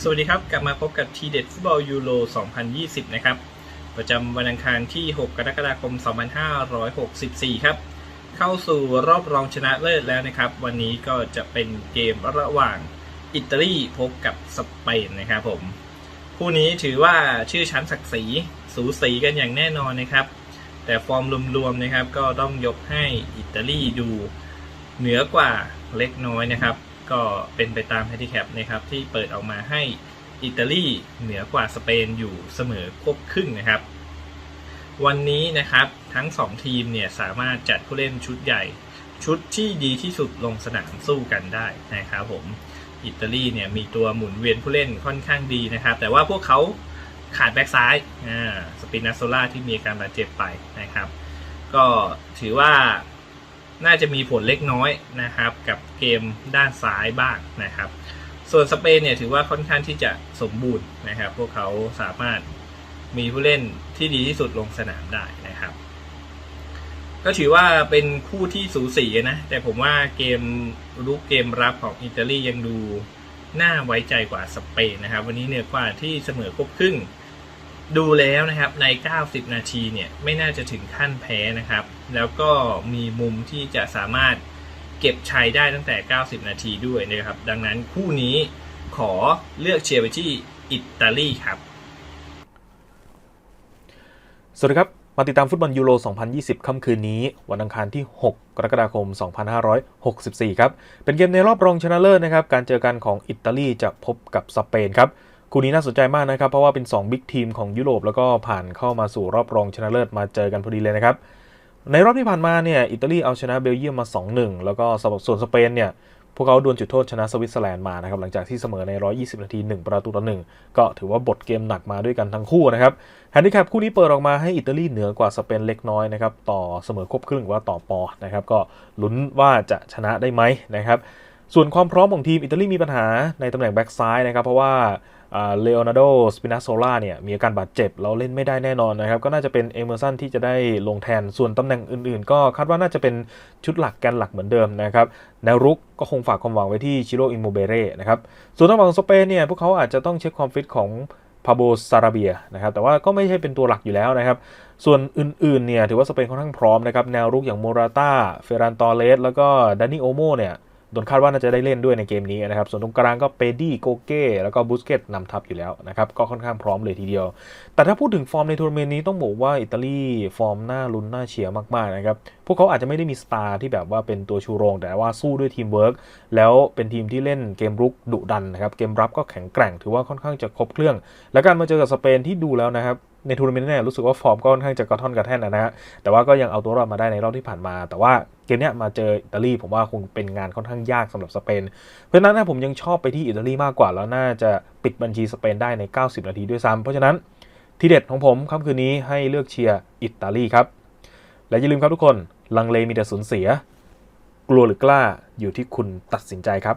สวัสดีครับ กลับมาพบกับทีเด็ดฟุตบอลยูโร 2020 นะครับ ประจำวันอังคารที่ 6 กรกฎาคม 2564 ครับ เข้าสู่รอบรองชนะเลิศแล้วนะครับ วันนี้ก็จะเป็นเกมระหว่างอิตาลีพบกับสเปนนะครับผมคู่นี้ถือว่าชื่อชั้นศักดิ์ศรีสูสีกันอย่างแน่นอนนะครับ แต่ฟอร์มรวมๆนะครับ ก็ต้องยกให้อิตาลีดูเหนือกว่าเล็กน้อยนะครับ ก็เป็นไปตามแฮนดิแคปนะครับที่เปิดออกมาให้อิตาลีเหนือกว่าสเปนอยู่เสมอควบครึ่งนะครับ วันนี้นะครับทั้ง 2 ทีมเนี่ยสามารถจัดผู้เล่นชุดใหญ่ ชุดที่ดีที่สุดลงสนามสู้กันได้นะครับผมอิตาลีเนี่ยมีตัวหมุนเวียนผู้เล่นค่อนข้างดีนะครับ แต่ว่าพวกเขาขาดแบ็กซ้ายอ่าสปินาโซล่าที่มีการบาดเจ็บไปนะครับ ก็ถือว่า น่าจะมีผลเล็กน้อยนะครับ กับเกมด้านซ้ายบ้างนะครับ ส่วนสเปนเนี่ยถือว่าค่อนข้างที่จะสมบูรณ์นะครับ พวกเขาสามารถมีผู้เล่นที่ดีที่สุดลงสนามได้นะครับ ก็ถือว่าเป็นคู่ที่สูสีนะ แต่ผมว่าเกมรุกเกมรับของอิตาลียังดูน่าไว้ใจกว่าสเปนนะครับ วันนี้เหนือกว่าที่เสมอครบครึ่ง ดูแล้วนะครับใน 90 นาทีเนี่ยไม่น่าจะถึงขั้นแพ้นะครับ แล้วก็มีมุมที่จะสามารถเก็บชัยได้ตั้งแต่ 90 นาทีด้วยนะครับ ดังนั้นคู่นี้ขอเลือกเชียร์ไปที่อิตาลีครับ สวัสดีครับ มาติดตามฟุตบอลยูโร 2020 ค่ำคืนนี้ วันอังคารที่ 6 กรกฎาคม 2564 ครับ เป็นเกมในรอบรองชนะเลิศนะครับ การเจอกันของอิตาลีจะพบกับสเปนครับ คู่นี้น่าสนใจมากนะครับ เพราะว่าเป็น 2 บิ๊กทีมของยุโรปแล้วก็ผ่านเข้ามาสู่รอบรองชนะเลิศมาเจอกันพอดีเลยนะครับ ในรอบที่ผ่านมาเนี่ยอิตาลีเอาชนะเบลเยียมมา 2-1 แล้วก็ส่วนสเปนเนี่ยพวกเขาดวลจุดโทษชนะสวิตเซอร์แลนด์มานะครับหลังจากที่เสมอใน 120 นาที 1 ประตูต่อ1ก็ถือว่าบทเกมหนักมาด้วยกันทั้งคู่นะครับแฮนดิแคปคู่นี้เปิดออกมาให้อิตาลีเหนือกว่าสเปนเล็กน้อยนะครับต่อเสมอครบครึ่งหรือว่าต่อปอนะครับก็ลุ้นว่าจะชนะได้ไหมนะครับส่วนความพร้อมของทีมอิตาลีมีปัญหาในตำแหน่งแบ็กซ้ายนะครับเพราะว่า เลโอนาร์โด สปินาโซล่าเนี่ยมีอาการบาดเจ็บแล้วเล่นไม่ได้แน่นอนนะครับ ก็น่าจะเป็นเอเมอร์สันที่จะได้ลงแทนส่วนตำแหน่งอื่นๆ ก็คาดว่าน่าจะเป็นชุดหลักแกนหลักเหมือนเดิมนะครับแนวรุกก็คงฝากความหวังไว้ที่ชิโรอิโมเบเร่นะครับส่วนทางฝั่งของสเปนเนี่ยพวกเขาอาจจะต้องเช็คความฟิตของพาโบซาราเบียนะครับแต่ว่าก็ไม่ใช่เป็นตัวหลักอยู่แล้วนะครับ ส่วนอื่นๆเนี่ยถือว่าสเปนค่อนข้างพร้อมนะครับแนวรุกอย่างโมราตาเฟรันตอเลสแล้วก็ดานิโอโมเนี่ย โดนคาดว่าน่าจะได้เล่นด้วยในเกมนี้นะครับ ส่วนตรงกลางก็เปดี้โกเก้แล้วก็บุสเกตนำทัพอยู่แล้วนะครับ ก็ค่อนข้างพร้อมเลยทีเดียว แต่ถ้าพูดถึงฟอร์มในทัวร์นาเมนต์นี้ต้องบอกว่าอิตาลีฟอร์มน่าลุ้นน่าเชียร์มากๆนะครับ พวกเขาอาจจะไม่ได้มีสตาร์ที่แบบว่าเป็นตัวชูโรง แต่ว่าสู้ด้วยทีมเวิร์กแล้วเป็นทีมที่เล่นเกมรุกดุดันนะครับ เกมรับก็แข็งแกร่งถือว่าค่อนข้างจะครบเครื่อง และการมาเจอกับสเปนที่ดูแล้วนะครับ ในทัวร์นาเมนต์เนี่ยรู้สึกว่าฟอร์มก็ค่อนข้างจะกระท่อนกระแท่นนะฮะแต่ว่าก็ยังเอาตัวรอดมาได้ในรอบที่ผ่านมา แต่ว่าเกมเนี้ยมาเจออิตาลีผมว่าคงเป็นงานค่อนข้างยากสำหรับสเปน เพราะฉะนั้นผมยังชอบไปที่อิตาลีมากกว่าแล้วน่าจะปิดบัญชีสเปนได้ใน 90 นาทีด้วยซ้ำเพราะฉะนั้นทีเด็ดของผมค่ำคืนนี้ให้เลือกเชียร์อิตาลีครับและอย่าลืมครับทุกคนลังเลมีแต่สูญเสีย กลัวหรือกล้าอยู่ที่คุณตัดสินใจครับ